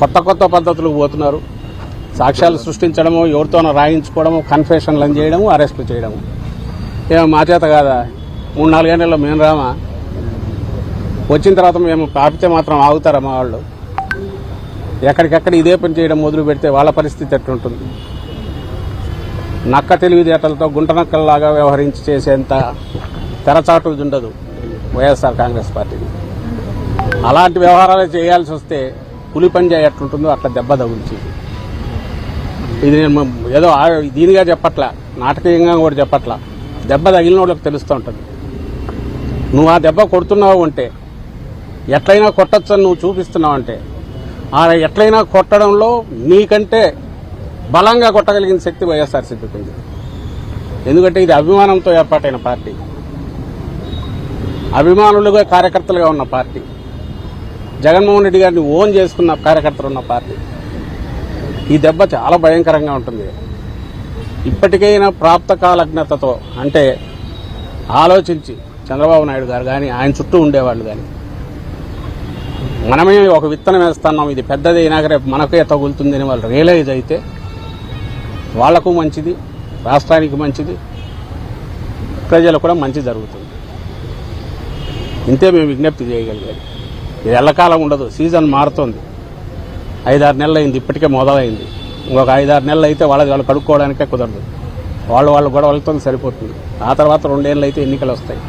కొత్త కొత్త పద్ధతులకు పోతున్నారు. సాక్ష్యాలు సృష్టించడము ఎవరితోనో రాయించుకోవడము కన్ఫెషన్లను చేయడము అరెస్టులు చేయడము. ఏమో మా చేత కాదా? మూడు నాలుగేళ్ళలో మేము రామా? వచ్చిన తర్వాత మేము ఆపితే మాత్రం ఆగుతారా మా వాళ్ళు? ఎక్కడికెక్కడ ఇదే పని చేయడం మొదలు పెడితే వాళ్ళ పరిస్థితి ఎట్లుంటుంది? నక్క తెలివితేటలతో గుంటనక్కల్లాగా వ్యవహరించి చేసేంత తెరచాటు ఉండదు వైఎస్ఆర్ కాంగ్రెస్ పార్టీని అలాంటి వ్యవహారాలు చేయాల్సి వస్తే పులి పంజా ఎట్లుంటుందో అట్లా దెబ్బ తగులుచి ఇది నేను ఏదో ఆ- దీనిగా చెప్పట్లా నాటకీయంగా కూడా చెప్పట్లా. దెబ్బ తగిలిన వాళ్ళకి తెలుస్తూ ఉంటుంది. నువ్వు ఆ దెబ్బ కొడుతున్నావు అంటే ఎట్లయినా కొట్టచ్చని నువ్వు చూపిస్తున్నావు అంటే ఆ ఎట్లయినా కొట్టడంలో నీకంటే బలంగా కొట్టగలిగిన శక్తి వైఎస్ఆర్సీపీకి ఉంది. ఎందుకంటే ఇది అభిమానంతో ఏర్పాటైన పార్టీ. అభిమానులుగా కార్యకర్తలుగా ఉన్న పార్టీ. జగన్మోహన్ రెడ్డి గారిని ఓన్ చేసుకున్న కార్యకర్తలు ఉన్న పార్టీ. ఈ దెబ్బ చాలా భయంకరంగా ఉంటుంది. ఇప్పటికైనా ప్రాప్త కాలజ్ఞతతో అంటే ఆలోచించి చంద్రబాబు నాయుడు గారు కానీ ఆయన చుట్టూ ఉండేవాళ్ళు కానీ మనమే ఒక విత్తనం వేస్తున్నాం ఇది పెద్దది అయినా రేపు మనకే తగులుతుందని వాళ్ళు రియలైజ్ అయితే వాళ్ళకు మంచిది రాష్ట్రానికి మంచిది ప్రజలకు కూడా మంచి జరుగుతుంది. ఇంతే మేము విజ్ఞప్తి చేయగలిగేది. ఇది ఎల్లకాలం ఉండదు. సీజన్ మారుతుంది. ఐదారు నెలలు అయింది ఇప్పటికే మొదలైంది. ఇంకొక ఐదారు నెలలు అయితే వాళ్ళది వాళ్ళు కడుక్కోవడానికే కుదరదు. వాళ్ళు వాళ్ళు గొడవలతో సరిపోతుంది. ఆ తర్వాత రెండేళ్ళు అయితే ఎన్నికలు వస్తాయి.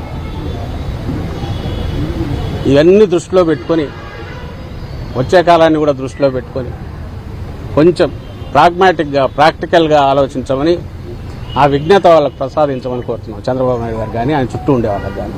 ఇవన్నీ దృష్టిలో పెట్టుకొని వచ్చే కాలాన్ని కూడా దృష్టిలో పెట్టుకొని కొంచెం ప్రాగ్మాటిక్గా ప్రాక్టికల్గా ఆలోచించమని ఆ విజ్ఞత వాళ్ళకు ప్రసాదించమని కోరుతున్నాం. చంద్రబాబు నాయుడు గారు కానీ ఆయన చుట్టూ ఉండేవాళ్ళకి కానీ